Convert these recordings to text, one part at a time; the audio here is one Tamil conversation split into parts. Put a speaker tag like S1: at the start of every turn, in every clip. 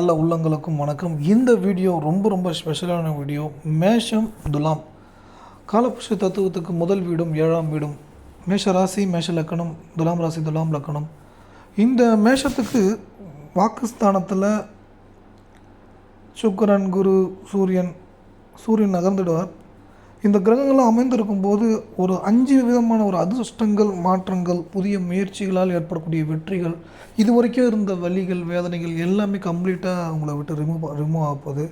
S1: நல்ல உள்ளங்களுக்கும் வணக்கம். இந்த வீடியோ ரொம்ப ரொம்ப ஸ்பெஷலான வீடியோ. மேஷம் துலாம். காலபுஷ தத்துவத்துக்கு முதல் வீடும் ஏழாம் வீடும். மேஷ ராசி மேஷ லக்கணம் துலாம் ராசி துலாம் லக்கணம். இந்த மேஷத்துக்கு வாக்குஸ்தானத்தில் சுக்கரன் குரு சூரியன் சூரியன் நகர்ந்துடுவார். இந்த கிரகங்கள்லாம் அமைந்திருக்கும் போது ஒரு அஞ்சு விதமான ஒரு அதிர்ஷ்டங்கள் மாற்றங்கள் புதிய முயற்சிகளால் ஏற்படக்கூடிய வெற்றிகள் இது வரைக்கும் இருந்த வலிகள் வேதனைகள் எல்லாமே கம்ப்ளீட்டாக உங்களை விட்டு ரிமூவ் ரிமூவ் ஆக போகுது.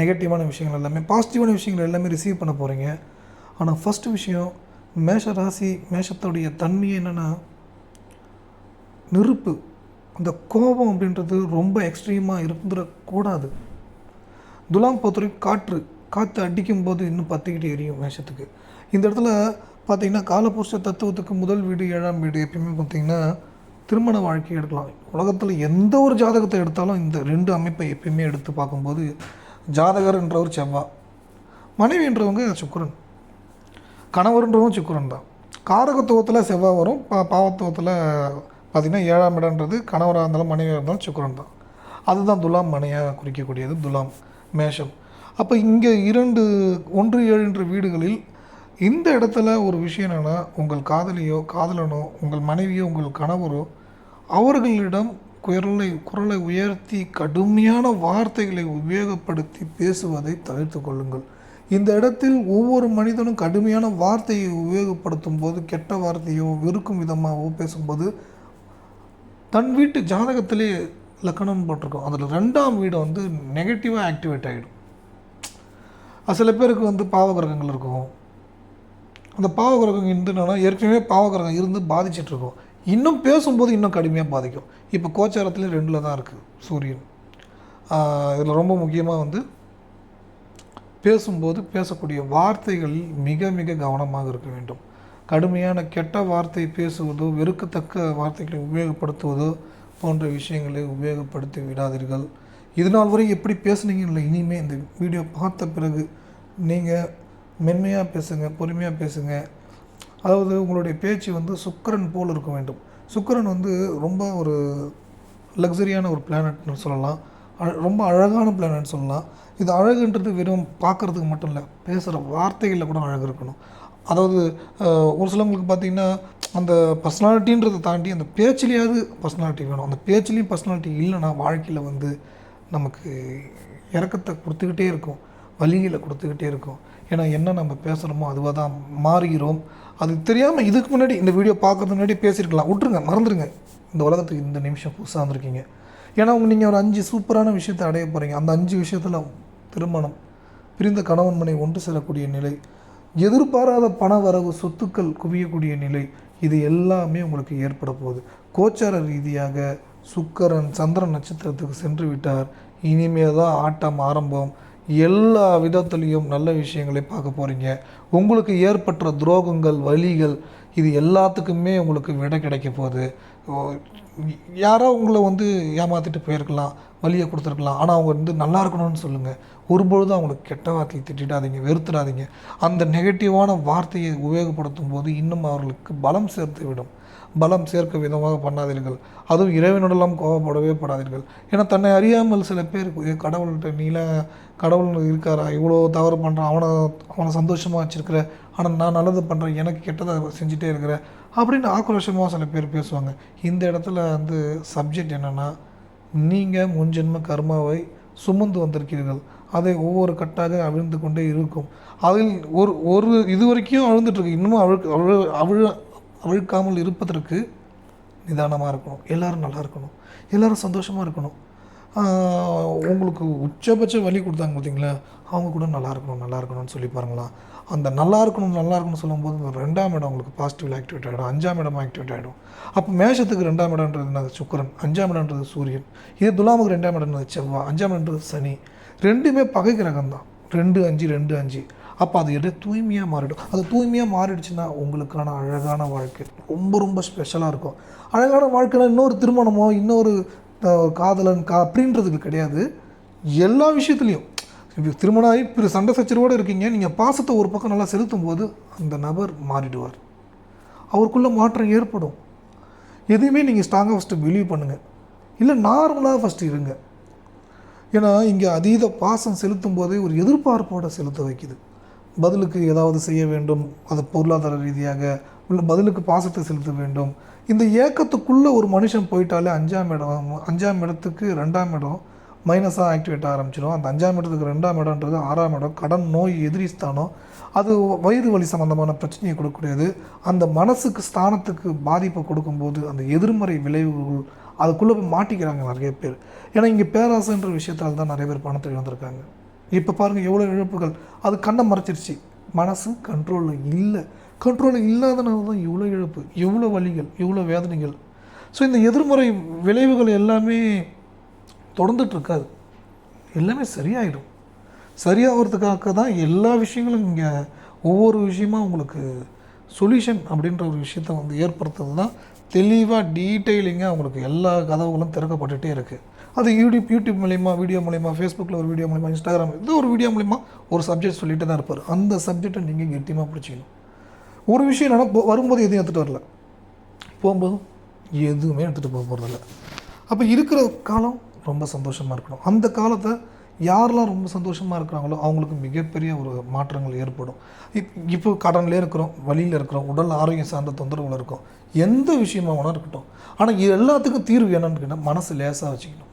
S1: நெகட்டிவான விஷயங்கள் எல்லாமே பாசிட்டிவான விஷயங்கள் எல்லாமே ரிசீவ் பண்ண போகிறீங்க ஆனால் ஃபஸ்ட்டு விஷயம் மேஷ ராசி மேஷத்துடைய தன்மை என்னென்னா நெருப்பு. அந்த கோபம் அப்படின்றது ரொம்ப எக்ஸ்ட்ரீமாக இருந்துடக்கூடாது துலாம் பொறுத்தவரைக்கும் காற்று. காற்று அடிக்கும் போது இன்னும் பற்றிக்கிட்டு எரியும் மேஷத்துக்கு இந்த இடத்துல பார்த்தீங்கன்னா காலபுருஷ தத்துவத்துக்கு முதல் வீடு ஏழாம் வீடு எப்பயுமே பார்த்தீங்கன்னா திருமண வாழ்க்கை எடுக்கலாம். உலகத்தில் எந்த ஒரு ஜாதகத்தை எடுத்தாலும் இந்த ரெண்டு அமைப்பை எப்பயுமே எடுத்து பார்க்கும்போது ஜாதகர்ன்றவர் செவ்வா. மனைவின்றவங்க சுக்கரன். கணவர்ன்றவங்க சுக்கிரன் தான். காரகத்துவத்தில் செவ்வாய் வரும். பா பாவத்துவத்தில் பார்த்திங்கன்னா ஏழாம் இடம்ன்றது கணவராக இருந்தாலும் மனைவியாக இருந்தாலும் சுக்கரன் தான். அதுதான் துலாம் மனையாக குறிக்கக்கூடியது. துலாம் மேஷம். அப்போ இங்கே இரண்டு ஒன்று ஏழு வீடுகளில் இந்த இடத்துல ஒரு விஷயம் என்னென்னா உங்கள் காதலியோ காதலனோ உங்கள் மனைவியோ உங்கள் கணவரோ அவர்களிடம் குரலை குரலை உயர்த்தி கடுமையான வார்த்தைகளை உபயோகப்படுத்தி பேசுவதை தவிர்த்து கொள்ளுங்கள். இந்த இடத்தில் ஒவ்வொரு மனிதனும் கடுமையான வார்த்தையை உபயோகப்படுத்தும் போது கெட்ட வார்த்தையோ வெறுக்கும் விதமாகவோ பேசும்போது தன் வீட்டு ஜாதகத்திலே லக்கணம் போட்டிருக்கோம். அதில் ரெண்டாம் வீடு வந்து நெகட்டிவாக ஆக்டிவேட் ஆகிடும் சில பேருக்கு வந்து பாவகிரகங்கள் இருக்கும். அந்த பாவகிரகம் இருந்துன்னா ஏற்கனவே பாவகிரகம் இருந்து பாதிச்சிட்டு இருக்கும் இன்னும் பேசும்போது இன்னும் கடுமையாக பாதிக்கும். இப்போ கோச்சாரத்தில் ரெண்டில் தான் இருக்குது சூரியன். இதில் ரொம்ப முக்கியமாக வந்து பேசும்போது பேசக்கூடிய வார்த்தைகளில் மிக மிக கவனமாக இருக்க வேண்டும். கடுமையான கெட்ட வார்த்தை பேசுவதோ வெறுக்கத்தக்க வார்த்தைகளை உபயோகப்படுத்துவதோ போன்ற விஷயங்களை உபயோகப்படுத்தி விடாதீர்கள். இது நாள் வரை எப்படி பேசுனீங்கன்னு இனிமேல் இந்த வீடியோ பார்த்த பிறகு நீங்கள் மென்மையாக பேசுங்க பொறுமையாக பேசுங்க. அதாவது உங்களுடைய பேச்சு வந்து சுக்கரன் போல் இருக்க வேண்டும். சுக்கரன் வந்து ரொம்ப ஒரு லக்ஸரியான ஒரு பிளானட்னு சொல்லலாம். அழ- ரொம்ப அழகான பிளானட் சொல்லலாம். இது அழகுன்றது வெறும் பார்க்குறதுக்கு மட்டும் இல்லை பேசுகிற வார்த்தைகளில் கூட அழகு இருக்கணும். அதாவது ஒரு சிலவங்களுக்கு பார்த்தீங்கன்னா அந்த பர்சனாலிட்டின்றதை தாண்டி அந்த பேச்சுலேயாவது பர்சனாலிட்டி வேணும். அந்த பேச்சுலேயும் பர்சனாலிட்டி இல்லைன்னா வாழ்க்கையில் வந்து நமக்கு இறக்கத்தை கொடுத்துக்கிட்டே இருக்கும் வலிகளை கொடுத்துக்கிட்டே இருக்கும். ஏன்னா என்ன நம்ம பேசுகிறோமோ அதுவாக தான் மாறுகிறோம். அது தெரியாமல் இதுக்கு முன்னாடி இந்த வீடியோ பார்க்கறதுக்கு முன்னாடி பேசியிருக்கலாம். விட்ருங்க மறந்துடுங்க இந்த உலகத்துக்கு இந்த நிமிஷம் புதுசாக வந்திருக்கீங்க. ஏன்னா உங்கள் நீங்கள் ஒரு அஞ்சு சூப்பரான விஷயத்தை அடைய போகிறீங்க அந்த அஞ்சு விஷயத்தில் திருமணம் பிரிந்த கணவன் மனை ஒன்று செல்லக்கூடிய நிலை எதிர்பாராத பண வரவு சொத்துக்கள் குவியக்கூடிய நிலை இது எல்லாமே உங்களுக்கு ஏற்பட போகுது. கோச்சார ரீதியாக சுக்கரன் சந்திரன் நட்சத்திரத்துக்கு சென்று விட்டார். இனிமே தான் ஆட்டம் ஆரம்பம். எல்லா விதத்துலேயும் நல்ல விஷயங்களை பார்க்க போகிறீங்க உங்களுக்கு ஏற்பட்ட துரோகங்கள் வலிகள் இது எல்லாத்துக்குமே உங்களுக்கு விடை கிடைக்க போகுது. யாரோ உங்களை வந்து ஏமாற்றிட்டு போயிருக்கலாம் வலியை கொடுத்துருக்கலாம். ஆனால் அவங்க வந்து நல்லா இருக்கணும்னு சொல்லுங்கள் ஒருபொழுதும் அவங்களுக்கு கெட்ட வார்த்தையை திட்டிடாதீங்க வெறுத்துடாதீங்க. அந்த நெகட்டிவான வார்த்தையை உபயோகப்படுத்தும் போது இன்னும் அவர்களுக்கு பலம் சேர்த்து விடும் பலம் சேர்க்க விதமாக பண்ணாதீர்கள். அதுவும் இறைவனுடலாம் கோபப்படவே படாதீர்கள். ஏன்னா தன்னை அறியாமல் சில பேர் கடவுள்கிட்ட நீல கடவுள் இருக்காரா? இவ்வளோ தவறு பண்ணுறான் அவனை அவனை சந்தோஷமாக வச்சுருக்கிற. ஆனால் நான் நல்லது பண்ணுறேன் எனக்கு கெட்டதை செஞ்சுட்டே இருக்கிறேன் அப்படின்னு ஆக்ரோஷமாக சில பேர் பேசுவாங்க. இந்த இடத்துல வந்து சப்ஜெக்ட் என்னென்னா நீங்கள் முன்ஜென்ம கர்மாவை சுமந்து வந்திருக்கிறீர்கள். அதை ஒவ்வொரு கட்டாக அவிழ்ந்து கொண்டே இருக்கும். அதில் ஒரு ஒரு இது வரைக்கும் அழுந்துட்டுருக்கு இன்னமும் அழுக்கு அழு அவிழ அவிழ்க்காமல் இருப்பதற்கு நிதானமாக இருக்கணும். எல்லோரும் நல்லா இருக்கணும். எல்லோரும் சந்தோஷமாக இருக்கணும். உங்களுக்கு உச்சபட்ச வலி கொடுத்தாங்க பார்த்தீங்களா அவங்க கூட நல்லா இருக்கணும் நல்லா இருக்கணும்னு சொல்லி பாருங்களேன் அந்த நல்லா இருக்கணும் நல்லா இருக்கணும்னு சொல்லும்போது ரெண்டாம் இடம் உங்களுக்கு பாசிட்டிவ் ஆக்டிவேட் ஆகிடும் அஞ்சாம் இடம் ஆக்டிவேட் ஆகிடும் அப்போ மேஷத்துக்கு ரெண்டாம் இடம்ன்றது என்னது? சுக்கிரன். அஞ்சாம் இடம்ன்றது சூரியன். இது துலாமுக்கு ரெண்டாம் இடம்ன்றது செவ்வாய். அஞ்சாம் இடம்ன்றது சனி. ரெண்டுமே பகை கிரகம் தான் ரெண்டு அஞ்சு ரெண்டு அஞ்சு. அப்போ அது எடுத்து தூய்மையாக மாறிடும். அது தூய்மையாக மாறிடுச்சுன்னா உங்களுக்கான அழகான வாழ்க்கை ரொம்ப ரொம்ப ஸ்பெஷலாக இருக்கும். அழகான வாழ்க்கைனா இன்னொரு திருமணமோ இன்னொரு காதலன் கா அப்படின்றதுக்கு கிடையாது. எல்லா விஷயத்துலையும். திருமணம் ஆகி பிற சண்டை சச்சரவோடு இருக்கீங்க. நீங்கள் பாசத்தை ஒரு பக்கம் நல்லா செலுத்தும் போது அந்த நபர் மாறிடுவார். அவருக்குள்ளே மாற்றம் ஏற்படும். எதையுமே நீங்கள் ஸ்ட்ராங்காக ஃபஸ்ட்டு பிலீவ் பண்ணுங்கள் இல்லை நார்மலாக ஃபஸ்ட்டு இருங்க. ஏன்னா இங்கே அதீத பாசம் செலுத்தும் போதே ஒரு எதிர்பார்ப்போடு செலுத்த வைக்குது. பதிலுக்கு ஏதாவது செய்ய வேண்டும் அது பொருளாதார ரீதியாக இல்லை பதிலுக்கு பாசத்தை செலுத்த வேண்டும். இந்த ஏக்கத்துக்குள்ளே ஒரு மனுஷன் போயிட்டாலே அஞ்சாம் இடம் அஞ்சாம் இடத்துக்கு ரெண்டாம் இடம் மைனஸாக ஆக்டிவேட் ஆரம்பிச்சிடும். அந்த அஞ்சாம் இடத்துக்கு ரெண்டாம் இடம்ன்றது ஆறாம் இடம் கடன் நோய் எதிரி ஸ்தானம். அது வயிறு வலி சம்மந்தமான பிரச்சனையை கொடுக்கக்கூடியது. அந்த மனசுக்கு ஸ்தானத்துக்கு பாதிப்பை கொடுக்கும்போது அந்த எதிர்மறை விளைவுகள் அதுக்குள்ளே போய் மாட்டிக்கிறாங்க நிறைய பேர். ஏன்னா இங்கே பேராசைன்ற விஷயத்தால் தான் நிறைய பேர் பணத்தை இழந்திருக்காங்க. இப்போ பாருங்கள் எவ்வளோ இழப்புகள். அது கண்ணை மறைச்சிருச்சு. மனசு கண்ட்ரோலில் இல்லை. கண்ட்ரோலில் இல்லாதனால தான் இவ்வளோ இழப்பு எவ்வளோ வலிகள் இவ்வளோ வேதனைகள். ஸோ இந்த எதிர்மறை விளைவுகள் எல்லாமே தொடர்ந்துட்டு இருக்காது. எல்லாமே சரியாயிடும். சரியாகிறதுக்காக தான் எல்லா விஷயங்களும் இங்கே ஒவ்வொரு விஷயமா உங்களுக்கு சொல்யூஷன் அப்படின்ற ஒரு விஷயத்தை வந்து ஏற்படுத்துறது தான் தெளிவாக டீட்டெயிலிங்காக உங்களுக்கு எல்லா கதவுகளும் திறக்கப்பட்டுகிட்டே இருக்குது அது யூடியூப் யூடியூப் மூலிமா வீடியோ மூலிமா ஃபேஸ்புக்கில் ஒரு வீடியோ மூலிமா இன்ஸ்டாகிராம் இது ஒரு வீடியோ மூலிமா ஒரு சப்ஜெக்ட் சொல்லிட்டு தான் இருப்பார். அந்த சப்ஜெக்டை நீங்கள் கெட்டியமாக பிடிச்சிக்கணும். ஒரு விஷயம் என்னென்னா போ- வரும்போது எதுவும் எடுத்துகிட்டு வரல. போகும்போதும் எதுவுமே எடுத்துகிட்டு போக போகிறதில்ல அப்போ இருக்கிற காலம் ரொம்ப சந்தோஷமாக இருக்கணும். அந்த காலத்தை யாரெல்லாம் ரொம்ப சந்தோஷமாக இருக்கிறாங்களோ அவங்களுக்கு மிகப்பெரிய ஒரு மாற்றங்கள் ஏற்படும். இப் இப்போ கடன்லேயே இருக்கிறோம் வழியில் இருக்கிறோம் உடல் ஆரோக்கியம் சார்ந்த தொந்தரவுகள் இருக்கும். எந்த விஷயமா வேணா இருக்கட்டும். ஆனால் எல்லாத்துக்கும் தீர்வு என்னன்னு கேட்டால் மனசு லேசாக வச்சுக்கணும்.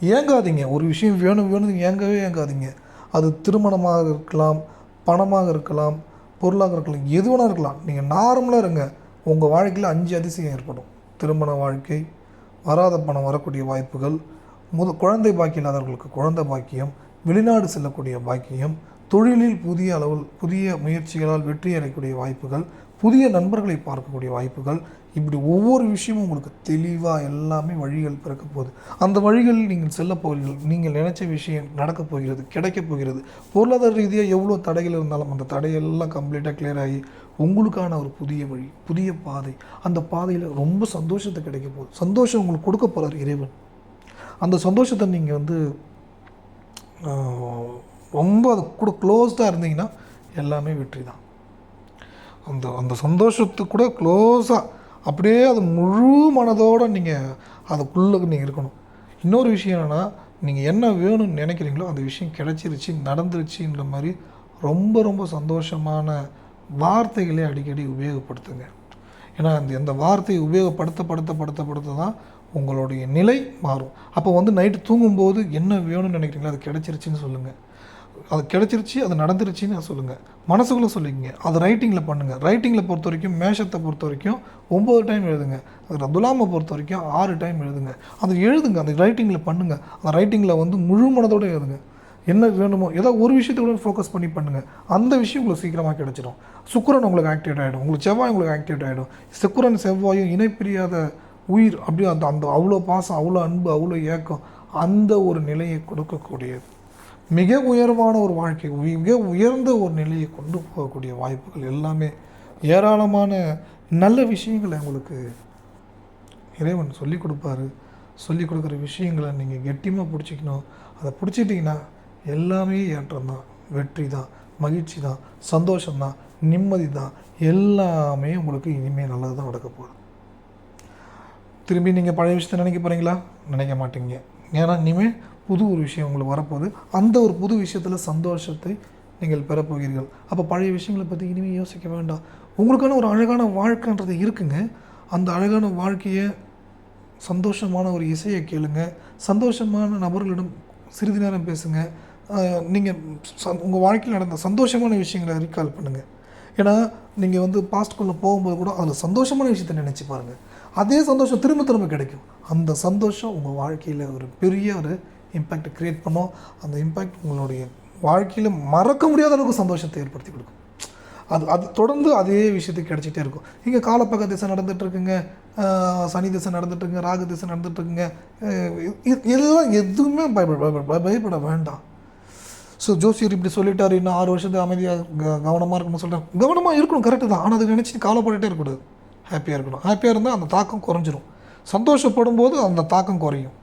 S1: ஏங்காதீங்க. ஒரு விஷயம் வேணும் வேணும் ஏங்கவே ஏங்காதீங்க. அது திருமணமாக இருக்கலாம் பணமாக இருக்கலாம் பொருளாக இருக்கலாம் எது வேணா இருக்கலாம். நீங்கள் நார்மலாக இருங்க. உங்கள் வாழ்க்கையில் அஞ்சு அதிசயம் ஏற்படும். திருமண வாழ்க்கை வராத பணம் வரக்கூடிய வாய்ப்புகள் முத குழந்தை பாக்கியம் இல்லாதவர்களுக்கு குழந்தை பாக்கியம் வெளிநாடு செல்லக்கூடிய பாக்கியம் தொழிலில் புதிய அளவில் புதிய முயற்சிகளால் வெற்றி அடையக்கூடிய வாய்ப்புகள் புதிய நண்பர்களை பார்க்கக்கூடிய வாய்ப்புகள் இப்படி ஒவ்வொரு விஷயமும் உங்களுக்கு தெளிவாக எல்லாமே வழிகள் பிறக்க போகுது. அந்த வழிகளில் நீங்கள் செல்ல போகிறீர்கள். நீங்கள் நினைச்ச விஷயம் நடக்கப் போகிறது கிடைக்கப் போகிறது. பொருளாதார ரீதியாக எவ்வளோ தடைகள் இருந்தாலும் அந்த தடையெல்லாம் கம்ப்ளீட்டாக கிளியர் ஆகி உங்களுக்கான ஒரு புதிய வழி புதிய பாதை அந்த பாதையில் ரொம்ப சந்தோஷத்தை கிடைக்க போகுது. சந்தோஷம் உங்களுக்கு கொடுக்க போகிறார் இறைவன். அந்த சந்தோஷத்தை நீங்கள் வந்து ரொம்ப அது கூட க்ளோஸ்டாக இருந்தீங்கன்னா எல்லாமே வெற்றி தான். அந்த அந்த சந்தோஷத்துக்கு கூட க்ளோஸாக அப்படியே அது முழு மனதோடு நீங்கள் அதுக்குள்ளே நீங்கள் இருக்கணும். இன்னொரு விஷயம் என்னென்னா நீங்கள் என்ன வேணும்னு நினைக்கிறீங்களோ அந்த விஷயம் கிடச்சிருச்சு நடந்துருச்சுன்ற மாதிரி ரொம்ப ரொம்ப சந்தோஷமான வார்த்தைகளை அடிக்கடி உபயோகப்படுத்துங்க. ஏன்னா அந்த அந்த வார்த்தையை உபயோகப்படுத்த படுத்த படுத்த படுத்த தான் உங்களுடைய நிலை மாறும். அப்போ வந்து நைட்டு தூங்கும்போது என்ன வேணும்னு நினைக்கிறீங்களோ அது கிடச்சிருச்சின்னு சொல்லுங்கள் அது கிடச்சிருச்சு அது நடந்துருச்சுன்னு சொல்லுங்கள் மனசுக்குள்ளே சொல்லிக்கங்க. அது ரைட்டிங்கில் பண்ணுங்கள் ரைட்டிங்கில் பொறுத்த வரைக்கும் மேஷத்தை பொறுத்த வரைக்கும் ஒம்பது டைம் எழுதுங்க. அது துலாமை பொறுத்த வரைக்கும் ஆறு டைம் எழுதுங்க. அது எழுதுங்க. அந்த ரைட்டிங்கில் பண்ணுங்கள் அந்த ரைட்டிங்கில் வந்து முழு மனதோடு எழுதுங்க. என்ன வேணுமோ ஏதோ ஒரு விஷயத்தை கூட ஃபோக்கஸ் பண்ணி பண்ணுங்கள் அந்த விஷயம் உங்களுக்கு சீக்கிரமாக கிடைச்சிடும் சுக்கரன் உங்களுக்கு ஆக்டிவேட் ஆகிடும் உங்களுக்கு செவ்வாய் உங்களுக்கு ஆக்டிவேட் ஆகிடும் சுக்கரன் செவ்வாயும் இணைப்பிரியாத உயிர். அப்படியே அந்த அந்த அவ்வளோ பாசம் அவ்வளோ அன்பு அவ்வளோ ஏக்கம் அந்த ஒரு நிலையை கொடுக்கக்கூடியது. மிக உயர்வான ஒரு வாழ்க்கை மிக உயர்ந்த ஒரு நிலையை கொண்டு போகக்கூடிய வாய்ப்புகள் எல்லாமே ஏராளமான நல்ல விஷயங்களை உங்களுக்கு இறைவன் சொல்லிக் கொடுப்பாரு. சொல்லி கொடுக்குற விஷயங்களை நீங்கள் கெட்டியமாக பிடிச்சிக்கணும். அதை பிடிச்சிட்டிங்கன்னா எல்லாமே ஏற்றம் தான் வெற்றி தான் மகிழ்ச்சி தான் சந்தோஷம் தான் நிம்மதி தான் எல்லாமே உங்களுக்கு இனிமேல் நல்லது தான் நடக்க போகுது. திரும்பி நீங்கள் பழைய விஷயத்தை நினைக்க போகிறீங்களா நினைக்க மாட்டீங்க. ஏன்னா இனிமேல் புது ஒரு விஷயம் உங்களுக்கு வரப்போகுது. அந்த ஒரு புது விஷயத்தில் சந்தோஷத்தை நீங்கள் பெறப்போகிறீர்கள். அப்போ பழைய விஷயங்களை பற்றி இனிமேல் யோசிக்க வேண்டாம். உங்களுக்கான ஒரு அழகான வாழ்க்கைன்றது இருக்குங்க. அந்த அழகான வாழ்க்கையை சந்தோஷமான ஒரு இசையை கேளுங்க. சந்தோஷமான நபர்களிடம் சிறிது நேரம் பேசுங்க. நீங்கள் உங்கள் வாழ்க்கையில் நடந்த சந்தோஷமான விஷயங்களை ரீகால் பண்ணுங்கள் ஏன்னா நீங்கள் வந்து பாஸ்ட்குள்ளே போகும்போது கூட அதில் சந்தோஷமான விஷயத்தை நினச்சி பாருங்கள் அதே சந்தோஷம் திரும்ப திரும்ப கிடைக்கும். அந்த சந்தோஷம் உங்கள் வாழ்க்கையில் ஒரு பெரிய ஒரு இம்பேக்டை க்ரியேட் பண்ணும் அந்த இம்பேக்ட் உங்களுடைய வாழ்க்கையில் மறக்க முடியாத அளவுக்கு சந்தோஷத்தை ஏற்படுத்தி கொடுக்கும். அது அது தொடர்ந்து அதே விஷயத்துக்கு கிடைச்சிட்டே இருக்கும். இங்கே காலப்பக்க திசை நடந்துகிட்ருக்குங்க சனி திசை நடந்துகிட்ருக்குங்க ராகு திசை நடந்துட்டு இருக்குங்க இதெல்லாம் எதுவுமே பயப்பட பயப்பட பயப்பட வேண்டாம். ஸோ ஜோசியர் இப்படி சொல்லிட்டார் இன்னும் ஆறு வருஷத்துக்கு அமைதியாக கவனமாக இருக்கணும்னு சொல்கிறேன் கவனமாக இருக்கணும் கரெக்டு தான். ஆனால் அதை நினச்சி காலப்பட்டுட்டே இருக்கக்கூடாது. ஹாப்பியாக இருக்கணும். ஹாப்பியாக இருந்தால் அந்த தாக்கம் குறைஞ்சிரும். சந்தோஷப்படும் போது அந்த தாக்கம் குறையும்.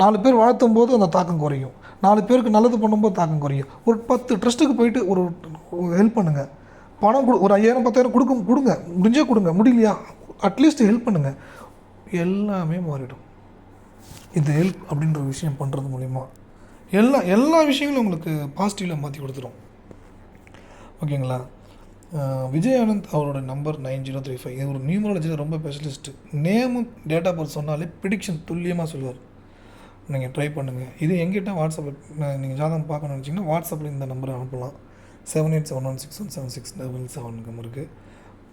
S1: நாலு பேர் வாழ்த்தும் போது அந்த தாக்கம் குறையும். நாலு பேருக்கு நல்லது பண்ணும்போது தாக்கம் குறையும். ஒரு பத்து ட்ரஸ்ட்டுக்கு போயிட்டு ஒரு ஹெல்ப் பண்ணுங்கள் பணம் கொடு ஒரு ஐயாயிரம் பத்தாயிரம் கொடுக்க கொடுங்க. முடிஞ்சே கொடுங்க. முடியலையா? அட்லீஸ்ட் ஹெல்ப் பண்ணுங்கள் எல்லாமே மாறிடும். இந்த ஹெல்ப் அப்படின்ற ஒரு விஷயம் பண்ணுறது மூலிமா எல்லா எல்லா விஷயங்களும் உங்களுக்கு பாசிட்டிவில் மாற்றி கொடுத்துரும். ஓகேங்களா? விஜய் ஆனந்த் அவரோட number nine zero three five இது ஒரு நியூமராலஜியில் ரொம்ப ஸ்பெஷலிஸ்ட்டு நேமும் டேட்டா பர்த் சொன்னாலே ப்ரிடிக்ஷன் துல்லியமாக சொல்லுவார். நீங்கள் ட்ரை பண்ணுங்கள் இது எங்கிட்ட வாட்ஸ்அப்பில் நீங்கள் ஜாதகம் பார்க்கணும்னு நினச்சிங்கன்னா வாட்ஸ்அப்பில் இந்த நம்பரை அனுப்பலாம். Seven eight seven one six one seven six double seven நம்பருக்கு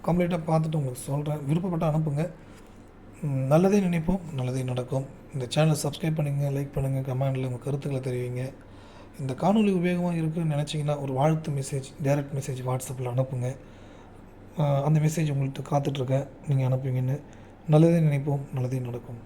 S1: கம்ப்ளீட்டாக பார்த்துட்டு உங்களுக்கு சொல்கிறேன் விருப்பப்பட்டு அனுப்புங்க. நல்லதே நினைப்போம் நல்லதே நடக்கும். இந்த சேனலை சப்ஸ்கிரைப் பண்ணுங்கள் லைக் பண்ணுங்கள் கமெண்டில் உங்கள் கருத்துக்களை தெரிவிங்க. இந்த காணொளி உபயோகமாக இருக்குன்னு நினச்சிங்கன்னா ஒரு வாழ்த்து மெசேஜ் டைரக்ட் மெசேஜ் வாட்ஸ்அப்பில் அனுப்புங்க. அந்த மெசேஜ் உங்கள்கிட்ட காத்துட்ருக்கேன் நீங்கள் அனுப்புவீங்கன்னு. நல்லதே நினைப்போம் நல்லதே நடக்கும்.